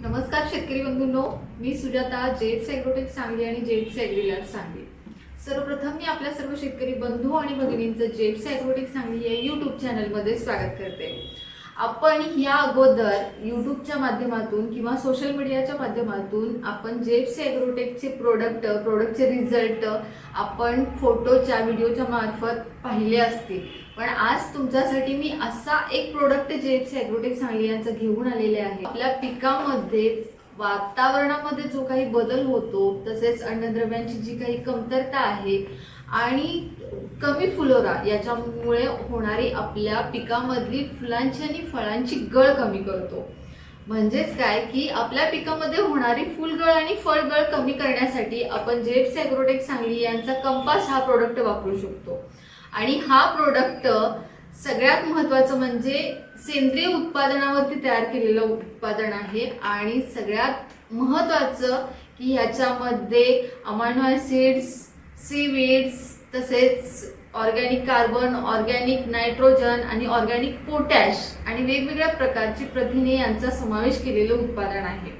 नमस्कार शेतकरी बंधूंनो मी सुजाता जेट्स ॲग्रोटेक सांगली आणि जेट्स ॲग्रीलॅब सांगली. सर्वप्रथम मी आपल्या सर्व शेतकरी बंधू आणि भगिनींचं जेट्स ॲग्रोटेक सांगली या यूट्यूब चॅनलमध्ये स्वागत करते. आपण ह्या अगोदर यूट्यूबच्या माध्यमातून किंवा सोशल मीडियाच्या माध्यमातून आपण जेप्स ॲग्रोटेकचे प्रोडक्ट प्रोडक्टचे रिझल्ट आपण फोटोच्या व्हिडिओच्या मार्फत पाहिले असतील. पण आज तुमच्यासाठी मी असा एक प्रोडक्ट जेप्स ॲग्रोटेक सांगली यांचं घेऊन आलेले आहे. आपल्या पिकामध्ये वातावरणामध्ये जो काही बदल होतो तसेच अन्नद्रव्यांची जी काही कमतरता आहे आणि कमी फुलोरा याच्यामुळे होणारी आपल्या पिकामधली फुलांची आणि फळांची गळ कमी करतो. म्हणजेच काय की आपल्या पिकामध्ये होणारी फुलगळ आणि फळगळ कमी करण्यासाठी आपण जेप्स ॲग्रोटेक सांगली यांचा कंपास हा प्रोडक्ट वापरू शकतो. आणि हा प्रोडक्ट सगळ्यात महत्त्वाचं म्हणजे सेंद्रिय उत्पादनावरती तयार केलेलं उत्पादन आहे आणि सगळ्यात महत्त्वाचं की ह्याच्यामध्ये अमायनो ॲसिड्स सीवीड्स तसेच ऑर्गॅनिक कार्बन ऑर्गॅनिक नायट्रोजन आणि ऑर्गॅनिक पोटॅश आणि वेगवेगळ्या प्रकारची प्रथिने यांचा समावेश केलेलं उत्पादन आहे.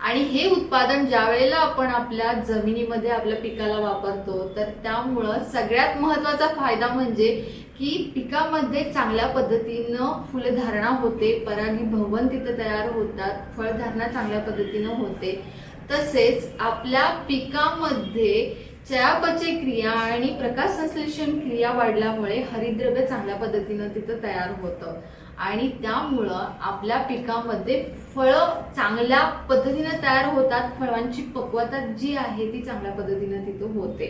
आणि हे उत्पादन ज्या वेळेला आपण आपल्या जमिनीमध्ये आपल्या पिकाला वापरतो तर त्यामुळं सगळ्यात महत्त्वाचा फायदा म्हणजे की पिकामध्ये चांगल्या पद्धतीनं फुलधारणा होते परागीभवन तिथं तयार होतात फळधारणा चांगल्या पद्धतीनं होते. तसेच आपल्या पिकामध्ये चयापचय क्रिया आणि प्रकाश संश्लेषण क्रिया वाढल्यामुळे हरिद्रव्य चांगल्या पद्धतीनं तिथं तयार होतं. आणि त्यामुळं आपल्या पिकामध्ये फळं चांगल्या पद्धतीनं तयार होतात फळांची पक्वता जी आहे ती चांगल्या पद्धतीनं तिथं होते.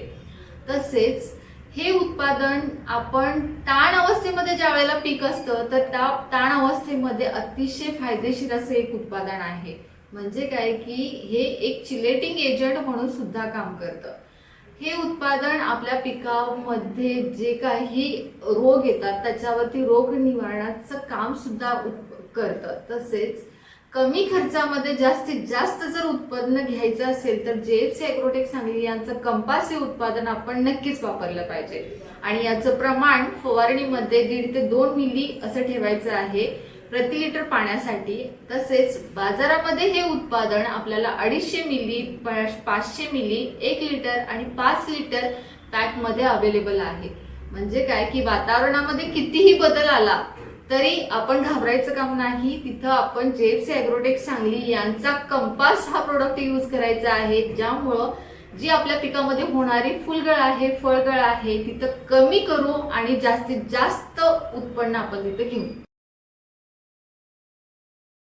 तसेच हे उत्पादन आपण ताण अवस्थेमध्ये ज्या वेळेला पीक असतं तर त्या ताण अवस्थेमध्ये अतिशय फायदेशीर असं एक उत्पादन आहे. म्हणजे काय की हे एक चिलेटिंग एजंट म्हणून सुद्धा काम करतं. हे उत्पादन आपल्या पिकामध्ये जे काही रोग येतात त्याच्यावरती रोग निवारणाचं काम सुद्धा करतं. तसेच कमी खर्चामध्ये जास्तीत जास्त जर उत्पन्न घ्यायचं असेल तर जेएफसी ॲग्रोटेक सांगली यांचं कंपास हे उत्पादन आपण नक्कीच वापरलं पाहिजे. आणि याचं प्रमाण फवारणीमध्ये दीड ते दोन मिली असं ठेवायचं आहे. प्रति लिटर पाण्यासाठी तसेच बाजारामध्ये हे उत्पादन आपल्याला अडीचशे मिली पा- पाचशे मिली एक लिटर आणि पाच लिटर पॅकमध्ये अवेलेबल आहे. म्हणजे काय की वातावरणामध्ये कितीही बदल आला तरी आपण घाबरायचं काम नाही. तिथं आपण जेप्स ॲग्रोटेक सांगली यांचा कंपास हा प्रोडक्ट यूज करायचा आहे. ज्यामुळं जी आपल्या पिकामध्ये होणारी फुलगळ आहे फळगळ आहे तिथं कमी करू आणि जास्तीत जास्त उत्पन्न आपण तिथं घेऊ.